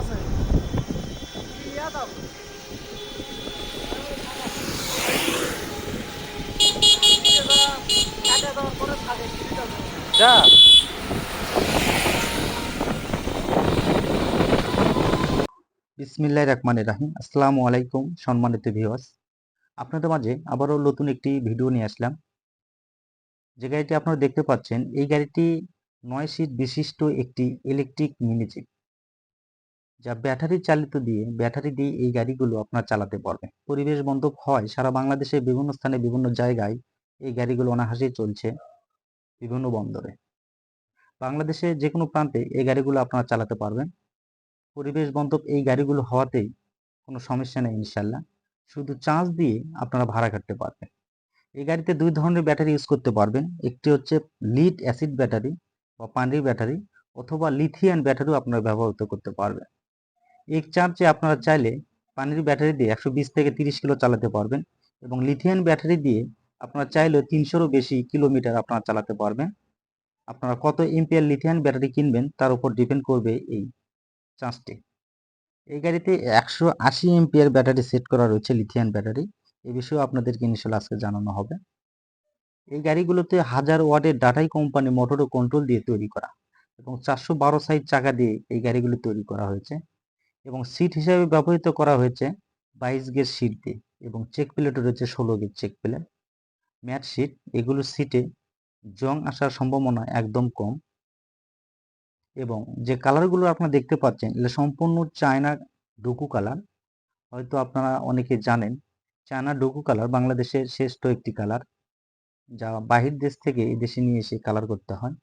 আছে। ইয়া দাও। যা। বিসমিল্লাহ রহমানের রাহিম। আসসালামু আলাইকুম সম্মানিত ভিউয়ার্স আপনাদের মাঝে আবারও নতুন একটি ভিডিও নিয়ে আসলাম। যে গাড়িটি আপনারা দেখতে পাচ্ছেন এই গাড়িটি নয় সিট বিশিষ্ট একটি ইলেকট্রিক মিনি জিপ যা ব্যাটারি চালিত দিয়ে ব্যাটারি দিয়ে এই গাড়িগুলো আপনার চালাতে পারবেন পরিবেশ বান্ধব হয়, সারা বাংলাদেশে বিভিন্ন স্থানে বিভিন্ন জায়গায় এই গাড়িগুলো অনাহাসেই চলছে বিভিন্ন বন্দরে। বাংলাদেশে যে কোনো প্রান্তে এই গাড়িগুলো আপনারা চালাতে পারবেন। পরিবেশ বান্ধব এই গাড়িগুলো হওয়াতেই কোনো সমস্যা নেই ইনশাল্লাহ শুধু চার্জ দিয়ে আপনারা ভাড়া কাটতে পারবেন। এই গাড়িতে দুই ধরনের ব্যাটারি ইউজ করতে পারবেন। একটি হচ্ছে লিড অ্যাসিড ব্যাটারি বা পানির ব্যাটারি অথবা লিথিয়ান ব্যাটারিও আপনারা ব্যবহৃত করতে পারবেন। এক চার্জে আপনারা চাইলে পানির ব্যাটারি দিয়ে একশো বিশ থেকে তিরিশ কিলো চালাতে পারবেন এবং লিথিয়াম ব্যাটারি দিয়ে আপনারা চাইলেও তিনশোরও বেশি কিলোমিটার আপনারা চালাতে পারবেন। আপনারা কত এমপিআর লিথিয়াম ব্যাটারি কিনবেন তার উপর ডিপেন্ড করবে এই চার্জটি। এই গাড়িতে একশো আশি এমপিআর ব্যাটারি সেট করা রয়েছে লিথিয়াম ব্যাটারি। এই বিষয়েও আপনাদেরকে ইনশাল্লাহ আজকে জানানো হবে। এই গাড়িগুলোতে হাজার ওয়াটের ডাটাই কোম্পানি মোটর ও কন্ট্রোল দিয়ে তৈরি করা এবং চারশো বারো সাইজ চাকা দিয়ে এই গাড়িগুলো তৈরি করা হয়েছে। এবং সিট হিসাবে ব্যবহৃত করা হয়েছে বাইশ গেজ সিট দিয়ে এবং চেক প্লেটও রয়েছে ষোলো gauge check plate mat seat এগুলো সিটে জং আসার সম্ভাবনা একদম কম। এবং যে কালারগুলো আপনারা দেখতে পাচ্ছেন, এগুলো সম্পূর্ণ চায়না ডুকু কালার হয়তো আপনারা অনেকে জানেন, চায়না ডুকু কালার বাংলাদেশের শ্রেষ্ঠ একটি কালার যা বাহির দেশ থেকে এই দেশে নিয়ে এসে কালার করতে হয়।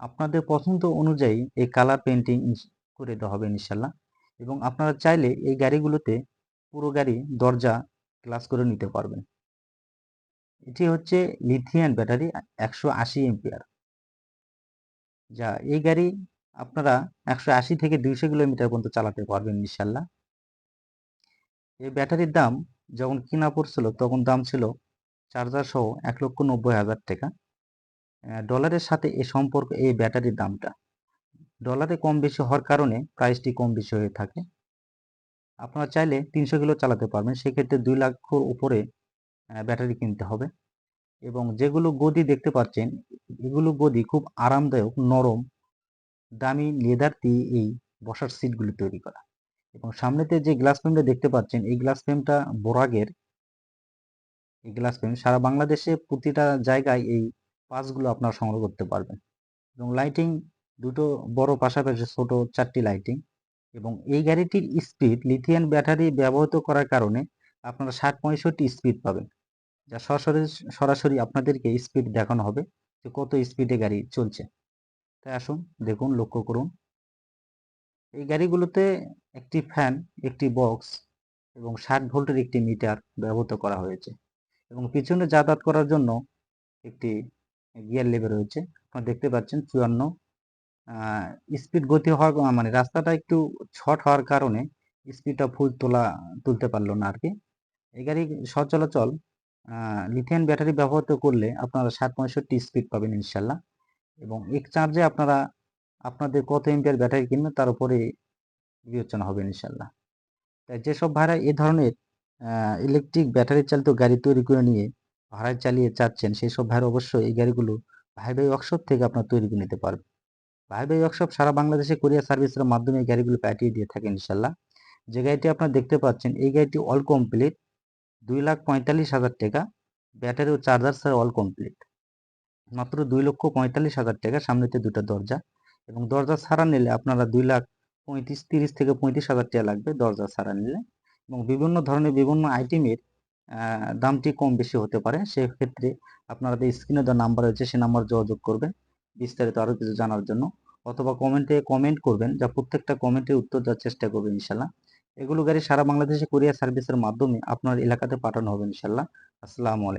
আপনাদের পছন্দ অনুযায়ী এই কালার পেন্টিং করে দেওয়া হবে ইনশাল্লাহ। এবং আপনারা চাইলে এই গাড়িগুলোতে পুরো গাড়ি দরজা গ্লাস করে নিতে পারবেন। এটি হচ্ছে লিথিয়াম ব্যাটারি একশো আশি এমপিআর যা এই গাড়ি আপনারা একশো আশি থেকে দুইশো কিলোমিটার পর্যন্ত চালাতে পারবেন ইনশাল্লাহ। এই ব্যাটারির দাম যখন কিনা পড়ছিল তখন দাম ছিল চার্জার সহ এক লক্ষ নব্বই হাজার টাকা। ডলারের সাথে এ সম্পর্ক এই ব্যাটারির দামটা। ডলারে কম বেশি হওয়ার কারণে প্রাইসটি কম বেশি হয়ে থাকে। আপনারা চাইলে তিনশো কিলো চালাতে পারবেন, সেক্ষেত্রে দুই লাখর উপরে ব্যাটারি কিনতে হবে। এবং যেগুলো গদি দেখতে পাচ্ছেন, এগুলো গদি খুব আরামদায়ক, নরম, দামি লেদার দিয়ে এই বসার সিটগুলি তৈরি করা। এবং সামনেতে যে গ্লাস ফ্রেমটা দেখতে পাচ্ছেন, এই গ্লাস ফ্রেমটা বোরাগের, এই গ্লাস ফ্রেম সারা বাংলাদেশে প্রতিটা জায়গায় এই পাসগুলো আপনারা সংগ্রহ করতে পারবেন। এবং লাইটিং দুটো বড় পাশাপাশি ছোট চারটি লাইটিং এবং এই গাড়িটির স্পিড লিথিয়াম ব্যাটারি ব্যবহৃত করার কারণে আপনারা ষাট পঁয়ষট্টি স্পিড পাবেন, যা সরাসরি সরাসরি আপনাদেরকে স্পিড দেখানো হবে যে কত স্পিডে গাড়ি চলছে। তাই আসুন, দেখুন, লক্ষ্য করুন। এই গাড়িগুলোতে একটি ফ্যান একটি বক্স এবং ষাট ভোল্টের একটি মিটার ব্যবহৃত করা হয়েছে এবং পিছনে যাতায়াত করার জন্য একটি গিয়ার লেভেল রয়েছে। আপনারা দেখতে পাচ্ছেন চুয়ান্ন স্পিড গতি হওয়ার মানে রাস্তাটা একটু শর্ট হওয়ার কারণে স্পিডটা ফুল তোলা, তুলতে পারল না আর কি এই গাড়ি সচলাচল লিথিয়াম ব্যাটারি ব্যবহৃত করলে আপনারা ষাট পঁয়ষট্টি স্পিড পাবেন ইনশাল্লাহ। এবং এক চার্জে আপনারা, আপনাদের কত এমপিআর ব্যাটারি কিনবেন তার উপরে বিবেচনা হবে ইনশাল্লাহ। তাই যেসব ভাড়া এ ধরনের ইলেকট্রিক ব্যাটারি চালিত গাড়ি তৈরি করে নিয়ে ভাড়ায় চালিয়ে চাচ্ছেন, সেই সব ভাইরা অবশ্যই এই গাড়িগুলো ভাই ভাই থেকে আপনার তৈরি করে নিতে পারবেন। ভাই ভাই ওয়ার্কশপ সারা বাংলাদেশে কোরিয়ার সার্ভিসের মাধ্যমে এই গাড়িগুলো পাঠিয়ে দিয়ে থাকে ইনশাল্লাহ। যে গাড়িটি আপনারা দেখতে পাচ্ছেন, এই গাড়িটি অল কমপ্লিট দুই লাখ পঁয়তাল্লিশ হাজার টাকা। ব্যাটারি ও চার্জার ছাড়া অল কমপ্লিট মাত্র দুই লক্ষ পঁয়তাল্লিশ হাজার টাকা, সামনেতে দুটো দরজা। এবং দরজা ছাড়া নিলে আপনারা দুই লাখ পঁয়ত্রিশ, তিরিশ থেকে পঁয়ত্রিশ হাজার টাকা লাগবে দরজা ছাড়া নিলে। এবং বিভিন্ন ধরনের বিভিন্ন আইটেমের দামটি কম বেশি হতে পারে। সেক্ষেত্রে আপনারা যে স্ক্রিনে দেওয়া নাম্বার রয়েছে, সে নাম্বার যোগাযোগ করবেন। বিস্তারিত আরও কিছু জানার জন্য, অথবা কমেন্টে কমেন্ট করবেন, যা প্রত্যেকটা কমেন্টে উত্তর দেওয়ার চেষ্টা করবেন ইনশাল্লাহ। এগুলো গাড়ি সারা বাংলাদেশে কোরিয়ার সার্ভিসের মাধ্যমে আপনার এলাকাতে পাঠানো হবে ইনশাল্লাহ। আসসালামু আলাইকুম।